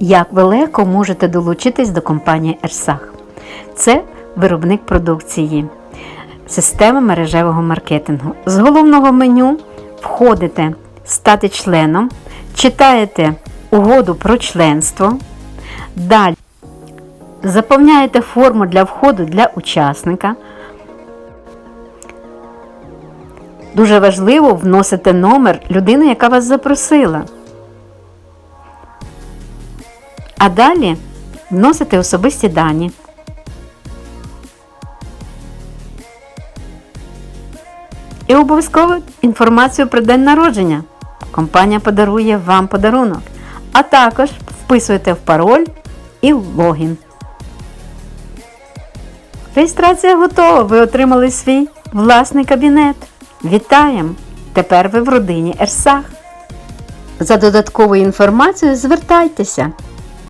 Як ви легко можете долучитись до компанії Ерсах? Це виробник продукції, системи мережевого маркетингу. З головного меню входите стати членом, читаєте угоду про членство. Далі заповняєте форму для входу для учасника. Дуже важливо вносити номер людини, яка вас запросила. А далі вносите особисті дані. І обов'язково інформацію про день народження. Компанія подарує вам подарунок. А також вписуєте в пароль і в логін. Реєстрація готова. Ви отримали свій власний кабінет. Вітаємо! Тепер ви в родині Ерсах. За додатковою інформацією звертайтеся.